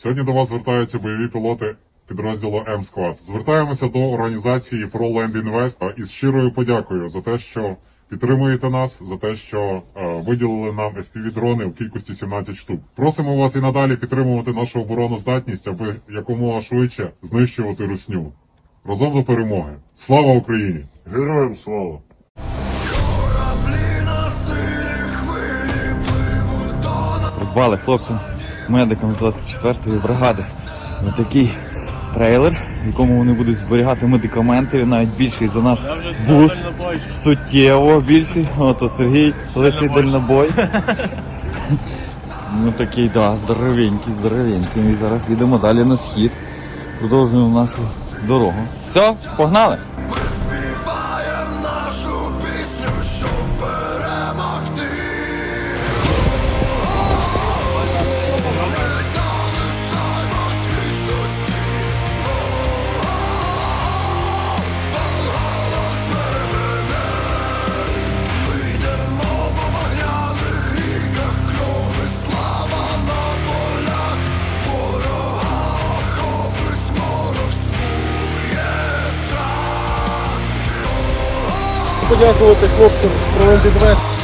Сьогодні до вас звертаються бойові пілоти підрозділу М-Склад. Звертаємося до організації Pro Land Invest із щирою подякою за те, що підтримуєте нас, за те, що е, виділили нам FPV-дрони в кількості 17 штук. Просимо вас і надалі підтримувати нашу обороноздатність, аби якомога швидше знищувати русню. Разом до перемоги. Слава Україні! Героям слава! Придбали хлопцям, медикам з 24-ї бригади. Отакий трейлер, в якому вони будуть зберігати медикаменти, навіть більший за наш бус. Суттєво більший. Ото Сергій лишить дальнобой. Ну такий, да, здоровенький, здоровенький. І зараз їдемо далі на схід. Продовжуємо нашу дорогу. Все, погнали! Подякувати хлопцям з Інвест